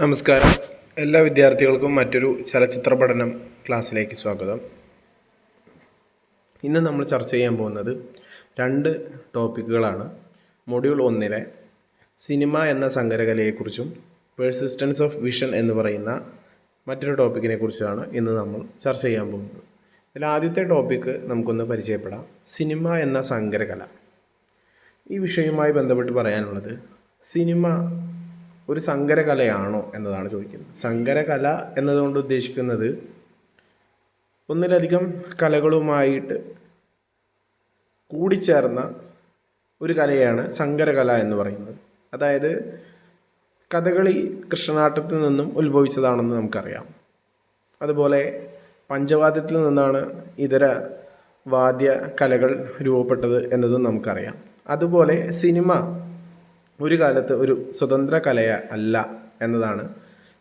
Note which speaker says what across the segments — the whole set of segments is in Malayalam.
Speaker 1: നമസ്കാരം. എല്ലാ വിദ്യാർത്ഥികൾക്കും മറ്റൊരു ചലച്ചിത്ര പഠനം ക്ലാസ്സിലേക്ക് സ്വാഗതം. ഇന്ന് നമ്മൾ ചർച്ച ചെയ്യാൻ പോകുന്നത് രണ്ട് ടോപ്പിക്കുകളാണ്. മൊഡ്യൂൾ ഒന്നിലെ സിനിമ എന്ന സങ്കരകലയെക്കുറിച്ചും പേഴ്സിസ്റ്റൻസ് ഓഫ് വിഷൻ എന്ന് പറയുന്ന മറ്റൊരു ടോപ്പിക്കിനെ കുറിച്ചാണ് ഇന്ന് നമ്മൾ ചർച്ച ചെയ്യാൻ പോകുന്നത്. ഇതിൽ ആദ്യത്തെ ടോപ്പിക്ക് നമുക്കൊന്ന് പരിചയപ്പെടാം. സിനിമ എന്ന സങ്കരകല. ഈ വിഷയവുമായി ബന്ധപ്പെട്ട് പറയാനുള്ളത് സിനിമ ഒരു സങ്കരകലയാണോ എന്നതാണ് ചോദിക്കുന്നത്. സങ്കരകല എന്നതുകൊണ്ട് ഉദ്ദേശിക്കുന്നത് ഒന്നിലധികം കലകളുമായിട്ട് കൂടിച്ചേർന്ന ഒരു കലയാണ് സങ്കരകല എന്ന് പറയുന്നത്. അതായത് കഥകളി കൃഷ്ണനാട്ടത്തിൽ നിന്നും ഉത്ഭവിച്ചതാണെന്ന് നമുക്കറിയാം. അതുപോലെ പഞ്ചവാദ്യത്തിൽ നിന്നാണ് ഇതര വാദ്യ കലകൾ രൂപപ്പെട്ടത് എന്നതും നമുക്കറിയാം. അതുപോലെ സിനിമ ഒരു കാലത്ത് ഒരു സ്വതന്ത്ര കലയ അല്ല എന്നതാണ്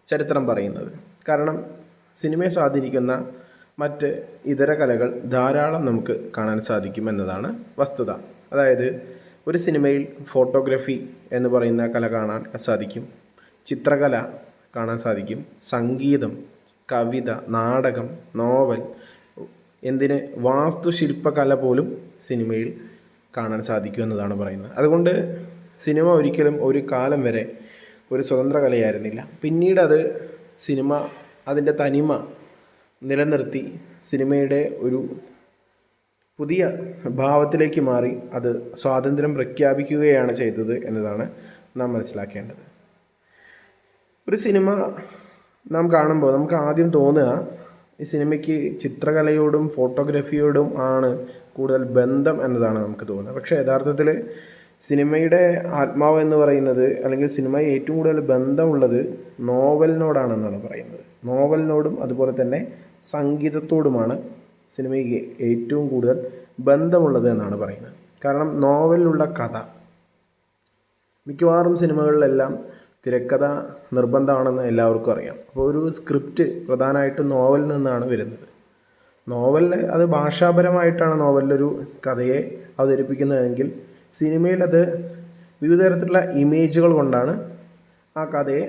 Speaker 1: ചരിത്രം പറയുന്നത്. കാരണം സിനിമയെ സ്വാധീനിക്കുന്ന മറ്റ് ഇതര കലകൾ ധാരാളം നമുക്ക് കാണാൻ സാധിക്കും എന്നതാണ് വസ്തുത. അതായത് ഒരു സിനിമയിൽ ഫോട്ടോഗ്രഫി എന്ന് പറയുന്ന കല കാണാൻ സാധിക്കും ചിത്രകല കാണാൻ സാധിക്കും സംഗീതം കവിത നാടകം നോവൽ എന്തിന് വാസ്തുശില്പകല പോലും സിനിമയിൽ കാണാൻ സാധിക്കും എന്നതാണ് പറയുന്നത്. അതുകൊണ്ട് സിനിമ ഒരിക്കലും ഒരു കാലം വരെ ഒരു സ്വതന്ത്ര കലയായിരുന്നില്ല. പിന്നീട് അത് സിനിമ അതിന്റെ തനിമ നിലനിർത്തി സിനിമയുടെ ഒരു പുതിയ ഭാവത്തിലേക്ക് മാറി അത് സ്വാതന്ത്ര്യം പ്രഖ്യാപിക്കുകയാണ് ചെയ്തത് എന്നതാണ് നാം മനസ്സിലാക്കേണ്ടത്. ഒരു സിനിമ നാം കാണുമ്പോൾ നമുക്ക് ആദ്യം തോന്നുക ഈ സിനിമയ്ക്ക് ചിത്രകലയോടും ഫോട്ടോഗ്രാഫിയോടും ആണ് കൂടുതൽ ബന്ധം എന്നതാണ് നമുക്ക് തോന്നുന്നത് പക്ഷേ യഥാർത്ഥത്തിൽ സിനിമയുടെ ആത്മാവ് എന്ന് പറയുന്നത് അല്ലെങ്കിൽ സിനിമയെ ഏറ്റവും കൂടുതൽ ബന്ധമുള്ളത് നോവലിനോടാണെന്നാണ് പറയുന്നത്. നോവലിനോടും അതുപോലെ തന്നെ സംഗീതത്തോടുമാണ് സിനിമയ്ക്ക് ഏറ്റവും കൂടുതൽ ബന്ധമുള്ളത് എന്നാണ് പറയുന്നത്. കാരണം നോവലിലുള്ള കഥ മിക്കവാറും സിനിമകളിലെല്ലാം തിരക്കഥ നിർബന്ധമാണെന്ന് എല്ലാവർക്കും അറിയാം. അപ്പോൾ ഒരു സ്ക്രിപ്റ്റ് പ്രധാനമായിട്ടും നോവലിൽ നിന്നാണ് വരുന്നത്. നോവലിൽ അത് ഭാഷാപരമായിട്ടാണ് നോവലിലൊരു കഥയെ അവതരിപ്പിക്കുന്നതെങ്കിൽ സിനിമയിൽ അത് വിവിധ തരത്തിലുള്ള ഇമേജുകൾ കൊണ്ടാണ് ആ കഥയെ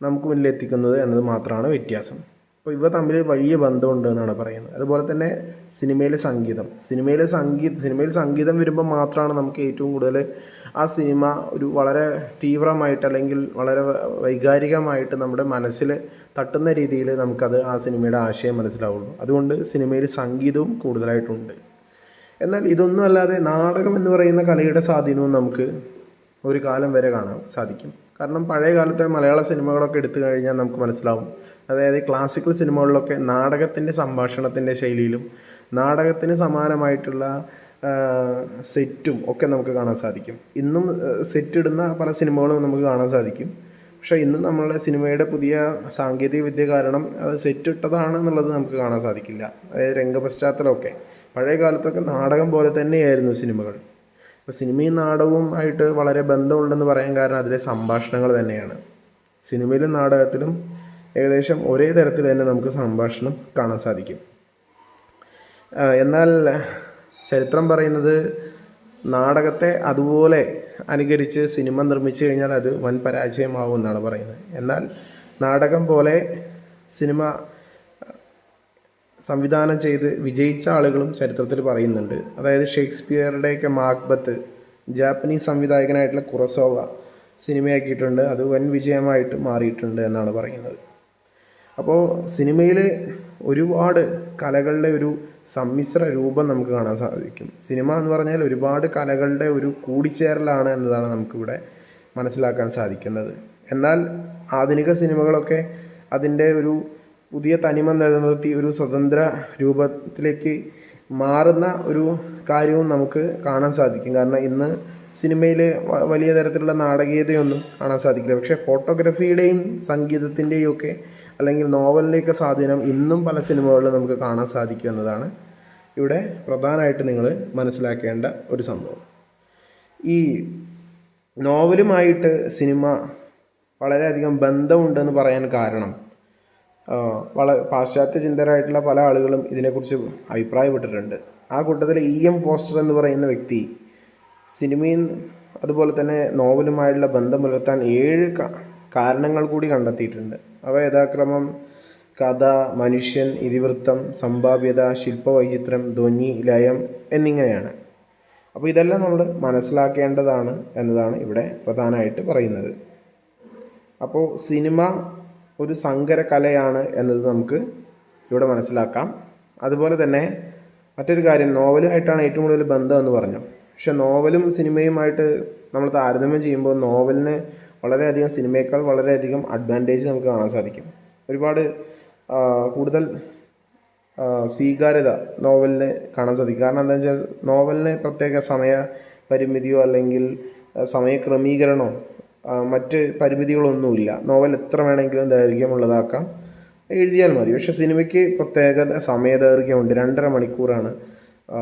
Speaker 1: നമുക്ക് മുന്നിൽ എത്തിക്കുന്നത് എന്നത് മാത്രമാണ് വ്യത്യാസം. അപ്പോൾ ഇവ തമ്മിൽ വലിയ ബന്ധമുണ്ട് എന്നാണ് പറയുന്നത്. അതുപോലെ തന്നെ സിനിമയിലെ സംഗീതം. സിനിമയിലെ സംഗീത സിനിമയിൽ സംഗീതം വരുമ്പോൾ മാത്രമാണ് നമുക്ക് ഏറ്റവും കൂടുതൽ ആ സിനിമ ഒരു വളരെ തീവ്രമായിട്ട് അല്ലെങ്കിൽ വളരെ വൈകാരികമായിട്ട് നമ്മുടെ മനസ്സിൽ തട്ടുന്ന രീതിയിൽ നമുക്കത് ആ സിനിമയുടെ ആശയം മനസ്സിലാവുള്ളൂ. അതുകൊണ്ട് സിനിമയിൽ സംഗീതവും കൂടുതലായിട്ടുണ്ട്. എന്നാൽ ഇതൊന്നും അല്ലാതെ നാടകം എന്ന് പറയുന്ന കലയുടെ സ്വാധീനവും നമുക്ക് ഒരു കാലം വരെ കാണാൻ സാധിക്കും. കാരണം പഴയ കാലത്തെ മലയാള സിനിമകളൊക്കെ എടുത്തു കഴിഞ്ഞാൽ നമുക്ക് മനസ്സിലാവും. അതായത് ക്ലാസിക്കൽ സിനിമകളിലൊക്കെ നാടകത്തിന്റെ സംഭാഷണത്തിന്റെ ശൈലിയിലും നാടകത്തിന് സമാനമായിട്ടുള്ള സെറ്റും ഒക്കെ നമുക്ക് കാണാൻ സാധിക്കും. ഇന്നും സെറ്റ് ഇടുന്ന പല സിനിമകളും നമുക്ക് കാണാൻ സാധിക്കും. പക്ഷേ ഇന്ന് നമ്മളുടെ സിനിമയുടെ പുതിയ സാങ്കേതിക വിദ്യ കാരണം അത് സെറ്റ് ഇട്ടതാണെന്നുള്ളത് നമുക്ക് കാണാൻ സാധിക്കില്ല. അതായത് രംഗപശ്ചാത്തലമൊക്കെ. പഴയ കാലത്തൊക്കെ നാടകം പോലെ തന്നെയായിരുന്നു സിനിമകൾ. അപ്പോൾ സിനിമയും നാടകവും ആയിട്ട് വളരെ ബന്ധമുണ്ടെന്ന് പറയാൻ കാരണം അതിലെ സംഭാഷണങ്ങൾ തന്നെയാണ്. സിനിമയിലും നാടകത്തിലും ഏകദേശം ഒരേ തരത്തിൽ തന്നെ നമുക്ക് സംഭാഷണം കാണാൻ സാധിക്കും. എന്നാൽ ചരിത്രം പറയുന്നത് നാടകത്തെ അതുപോലെ അനുകരിച്ച് സിനിമ നിർമ്മിച്ചു കഴിഞ്ഞാൽ അത് വൻ പരാജയമാവും എന്നാണ് പറയുന്നത്. എന്നാൽ നാടകം പോലെ സിനിമ സംവിധാനം ചെയ്ത് വിജയിച്ച ആളുകളും ചരിത്രത്തിൽ പറയുന്നുണ്ട്. അതായത് ഷേക്സ്പിയറുടെയൊക്കെ മാക്ബത്ത് ജാപ്പനീസ് സംവിധായകനായിട്ടുള്ള കുറസോവ സിനിമയാക്കിയിട്ടുണ്ട്. അത് വൻ വിജയമായിട്ട് മാറിയിട്ടുണ്ട് എന്നാണ് പറയുന്നത്. അപ്പോൾ സിനിമയിൽ ഒരുപാട് കലകളുടെ ഒരു സമ്മിശ്ര രൂപം നമുക്ക് കാണാൻ സാധിക്കും. സിനിമ എന്ന് പറഞ്ഞാൽ ഒരുപാട് കലകളുടെ ഒരു കൂടിച്ചേരലാണ് എന്നതാണ് നമുക്കിവിടെ മനസ്സിലാക്കാൻ സാധിക്കുന്നത്. എന്നാൽ ആധുനിക സിനിമകളൊക്കെ അതിന്റെ ഒരു പുതിയ തനിമ നിലനിർത്തി ഒരു സ്വതന്ത്ര രൂപത്തിലേക്ക് മാറുന്ന ഒരു കാര്യവും നമുക്ക് കാണാൻ സാധിക്കും. കാരണം ഇന്ന് സിനിമയിൽ വലിയ തരത്തിലുള്ള നാടകീയതയൊന്നും കാണാൻ സാധിക്കില്ല. പക്ഷേ ഫോട്ടോഗ്രാഫിയുടെയും സംഗീതത്തിന്റെയും ഒക്കെ അല്ലെങ്കിൽ നോവലിന്റെയൊക്കെ സ്വാധീനം ഇന്നും പല സിനിമകളിലും നമുക്ക് കാണാൻ സാധിക്കും എന്നതാണ് ഇവിടെ പ്രധാനമായിട്ട് നിങ്ങൾ മനസ്സിലാക്കേണ്ട ഒരു സംഭവം. ഈ നോവലുമായിട്ട് സിനിമ വളരെയധികം ബന്ധമുണ്ടെന്ന് പറയാൻ കാരണം വള പാശ്ചാത്യ ചിന്തരായിട്ടുള്ള പല ആളുകളും ഇതിനെക്കുറിച്ച് അഭിപ്രായപ്പെട്ടിട്ടുണ്ട്. ആ കൂട്ടത്തിൽ ഇ എം ഫോസ്റ്റർ എന്ന് പറയുന്ന വ്യക്തി സിനിമയും അതുപോലെ തന്നെ നോവലുമായുള്ള ബന്ധം പുലർത്താൻ ഏഴ് കാരണങ്ങൾ കൂടി കണ്ടെത്തിയിട്ടുണ്ട്. അവ യഥാക്രമം കഥ മനുഷ്യൻ ഇതിവൃത്തം സംഭാവ്യത ശില്പവൈചിത്രം ധ്വനി ലയം എന്നിങ്ങനെയാണ്. അപ്പോൾ ഇതെല്ലാം നമ്മൾ മനസ്സിലാക്കേണ്ടതാണ് എന്നതാണ് ഇവിടെ പ്രധാനമായിട്ട് പറയുന്നത്. അപ്പോൾ സിനിമ ഒരു സങ്കര കലയാണ് എന്നത് നമുക്ക് ഇവിടെ മനസ്സിലാക്കാം. അതുപോലെ തന്നെ മറ്റൊരു കാര്യം നോവലുമായിട്ടാണ് ഏറ്റവും കൂടുതൽ ബന്ധം എന്ന് പറഞ്ഞു. പക്ഷേ നോവലും സിനിമയുമായിട്ട് നമ്മൾ താരതമ്യം ചെയ്യുമ്പോൾ നോവലിന് വളരെയധികം സിനിമയേക്കാൾ വളരെയധികം അഡ്വാന്റേജ് നമുക്ക് കാണാൻ സാധിക്കും. ഒരുപാട് കൂടുതൽ സ്വീകാര്യത നോവലിന് കാണാൻ സാധിക്കും. കാരണം എന്താണെന്ന് വെച്ചാൽ നോവലിന് പ്രത്യേക സമയ പരിമിതിയോ അല്ലെങ്കിൽ സമയക്രമീകരണമോ മറ്റ് പരിമിതികളൊന്നുമില്ല. നോവൽ എത്ര വേണമെങ്കിലും ദൈർഘ്യമുള്ളതാക്കാം. എഴുതിയാൽ മതി. പക്ഷേ സിനിമയ്ക്ക് പ്രത്യേക സമയ ദൈർഘ്യമുണ്ട്. രണ്ടര മണിക്കൂറാണ്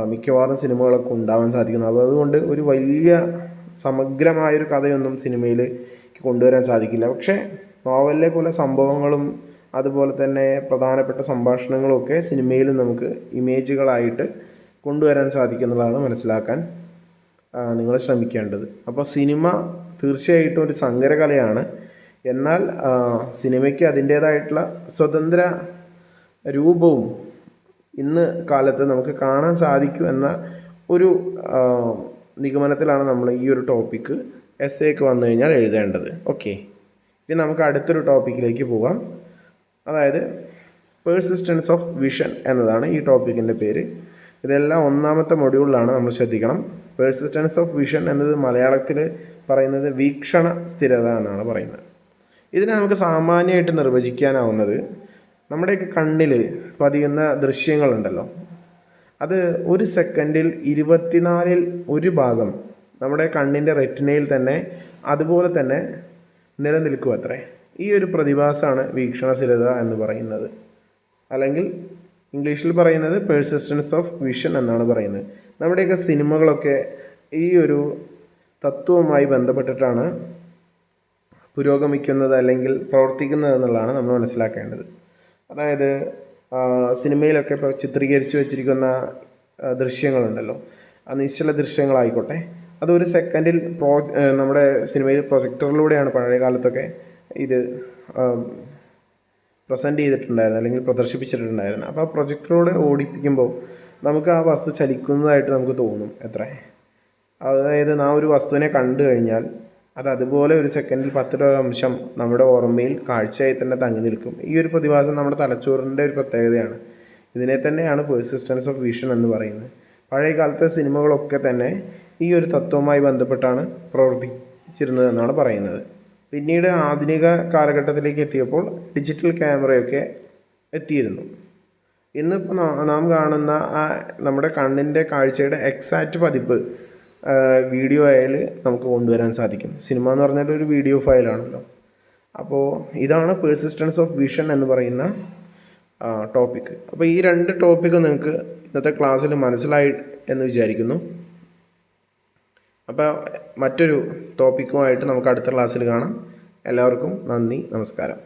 Speaker 1: മിക്കവാറും സിനിമകളൊക്കെ ഉണ്ടാവാൻ സാധിക്കുന്നത്. അപ്പോൾ അതുകൊണ്ട് ഒരു വലിയ സമഗ്രമായൊരു കഥയൊന്നും സിനിമയിൽ കൊണ്ടുവരാൻ സാധിക്കില്ല. പക്ഷേ നോവലിലെ പോലെ സംഭവങ്ങളും അതുപോലെ തന്നെ പ്രധാനപ്പെട്ട സംഭാഷണങ്ങളും ഒക്കെ സിനിമയിൽ നമുക്ക് ഇമേജുകളായിട്ട് കൊണ്ടുവരാൻ സാധിക്കുന്നുള്ളതാണ് മനസ്സിലാക്കാൻ നിങ്ങൾ ശ്രമിക്കേണ്ടത്. അപ്പോൾ സിനിമ തീർച്ചയായിട്ടും ഒരു സങ്കര കലയാണ് എന്നാൽ സിനിമയ്ക്ക് അതിന്റേതായിട്ടുള്ള സ്വതന്ത്ര രൂപവും ഇന്ന് കാലത്ത് നമുക്ക് കാണാൻ സാധിക്കും എന്ന ഒരു നിഗമനത്തിലാണ് നമ്മൾ ഈ ഒരു ടോപ്പിക്ക് എസ് എക്ക് വന്നു കഴിഞ്ഞാൽ എഴുതേണ്ടത്. ഓക്കെ. ഇനി നമുക്ക് അടുത്തൊരു ടോപ്പിക്കിലേക്ക് പോകാം അതായത് പേഴ്സിസ്റ്റൻസ് ഓഫ് വിഷൻ എന്നതാണ് ഈ ടോപ്പിക്കിന്റെ പേര്. ഇതെല്ലാം ഒന്നാമത്തെ മൊഡ്യൂളിലാണ് നമ്മൾ ശ്രദ്ധിക്കണം. പേഴ്സിസ്റ്റൻസ് ഓഫ് വിഷൻ എന്നത് മലയാളത്തിൽ പറയുന്നത് വീക്ഷണ സ്ഥിരത എന്നാണ് പറയുന്നത്. ഇതിനെ നമുക്ക് സാമാന്യമായിട്ട് നിർവചിക്കാനാവുന്നത് നമ്മുടെയൊക്കെ കണ്ണിൽ പതിയുന്ന ദൃശ്യങ്ങളുണ്ടല്ലോ. അത് ഒരു സെക്കൻഡിൽ ഇരുപത്തിനാലിൽ ഒരു ഭാഗം നമ്മുടെ കണ്ണിന്റെ റെറ്റിനയിൽ തന്നെ അതുപോലെ തന്നെ നിലനിൽക്കും അത്രേ ഈ ഒരു പ്രതിഭാസമാണ് വീക്ഷണ സ്ഥിരത എന്ന് പറയുന്നത്. അല്ലെങ്കിൽ ഇംഗ്ലീഷിൽ പറയുന്നത് പേഴ്സിസ്റ്റൻസ് ഓഫ് വിഷൻ എന്നാണ് പറയുന്നത്. നമ്മുടെയൊക്കെ സിനിമകളൊക്കെ ഈ ഒരു തത്വവുമായി ബന്ധപ്പെട്ടിട്ടാണ് പുരോഗമിക്കുന്നത് അല്ലെങ്കിൽ പ്രവർത്തിക്കുന്നത് എന്നുള്ളതാണ് നമ്മൾ മനസ്സിലാക്കേണ്ടത്. അതായത് സിനിമയിലൊക്കെ ഇപ്പോൾ ചിത്രീകരിച്ച് വച്ചിരിക്കുന്ന ദൃശ്യങ്ങളുണ്ടല്ലോ. ആ നിശ്ചല ദൃശ്യങ്ങളായിക്കോട്ടെ. അതൊരു സെക്കൻഡിൽ പ്രോ നമ്മുടെ സിനിമയിൽ പ്രൊജക്ടറിലൂടെയാണ് പഴയ കാലത്തൊക്കെ ഇത് പ്രസന്റ് ചെയ്തിട്ടുണ്ടായിരുന്നു അല്ലെങ്കിൽ പ്രദർശിപ്പിച്ചിട്ടുണ്ടായിരുന്നു. അപ്പോൾ ആ പ്രൊജക്ടറിലൂടെ ഓടിപ്പിക്കുമ്പോൾ നമുക്ക് ആ വസ്തു ചലിക്കുന്നതായിട്ട് നമുക്ക് തോന്നും എത്ര അതായത് നാം ഒരു വസ്തുവിനെ കണ്ടു കഴിഞ്ഞാൽ അത് അതുപോലെ ഒരു സെക്കൻഡിൽ പത്ത് അംശം നമ്മുടെ ഓർമ്മയിൽ കാഴ്ചയായി തന്നെ തങ്ങി നിൽക്കും. ഈ ഒരു പ്രതിഭാസം നമ്മുടെ തലച്ചോറിന്റെ ഒരു പ്രത്യേകതയാണ്. ഇതിനെ തന്നെയാണ് പേഴ്സിസ്റ്റൻസ് ഓഫ് വിഷൻ എന്ന് പറയുന്നത്. പഴയ കാലത്തെ സിനിമകളൊക്കെ തന്നെ ഈ ഒരു തത്വവുമായി ബന്ധപ്പെട്ടാണ് പ്രവർത്തിച്ചിരുന്നത് എന്നാണ് പറയുന്നത്. പിന്നീട് ആധുനിക കാലഘട്ടത്തിലേക്ക് എത്തിയപ്പോൾ ഡിജിറ്റൽ ക്യാമറയൊക്കെ എത്തിയിരുന്നു. ഇന്നിപ്പോൾ നാം കാണുന്ന ആ നമ്മുടെ കണ്ണിന്റെ കാഴ്ചയുടെ എക്സാക്റ്റ് പതിപ്പ് വീഡിയോ ആയാൽ നമുക്ക് കൊണ്ടുവരാൻ സാധിക്കും. സിനിമ എന്ന് പറഞ്ഞാൽ ഒരു വീഡിയോ ഫയലാണല്ലോ അപ്പോൾ ഇതാണ് പേഴ്സിസ്റ്റൻസ് ഓഫ് വിഷൻ എന്ന് പറയുന്ന ടോപ്പിക്ക് അപ്പോൾ ഈ രണ്ട് ടോപ്പിക്ക് നിങ്ങൾക്ക് ഇന്നത്തെ ക്ലാസ്സിൽ മനസ്സിലായി എന്ന് വിചാരിക്കുന്നു. അപ്പോൾ മറ്റൊരു ടോപ്പിക്കുമായിട്ട് നമുക്ക് അടുത്ത ക്ലാസ്സിൽ കാണാം. എല്ലാവർക്കും നന്ദി നമസ്കാരം.